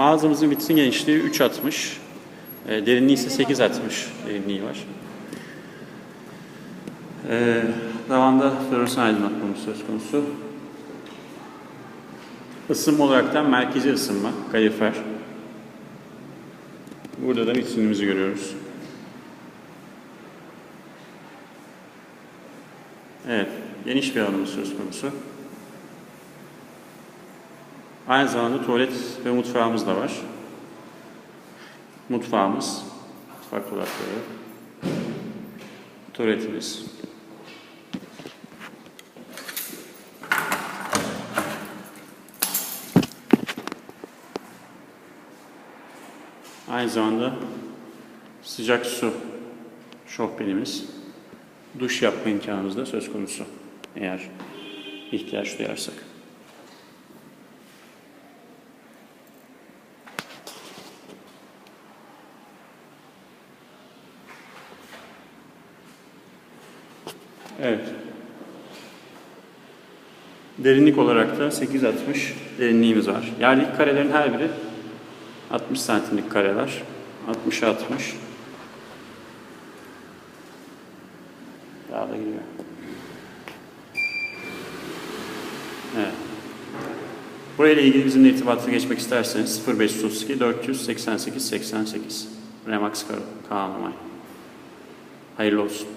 Mağazamızın vitrin genişliği 3.60. E, derinliği ise 8.60 derinliği var. E, tavanda floresan aydınlatmamız söz konusu. Isınma olaraktan merkezi ısınma, kalifer. Burada da vitrinimizi görüyoruz. Evet, geniş bir alanımız söz konusu. Aynı zamanda tuvalet ve mutfağımız da var. Mutfağımız, mutfak dolapları, tuvaletimiz. Aynı zamanda sıcak su şofbenimiz, duş yapma imkanımız da söz konusu eğer ihtiyaç duyarsak. Evet. Derinlik olarak da 8.60 derinliğimiz var. Yerdeki karelerin her biri 60 santimlik kareler. 60'a 60. Daha da gidiyor. Evet. Burayla ilgili bizimle irtibatı geçmek isterseniz 0532 488 88 Remax Kaan Hayırlı olsun.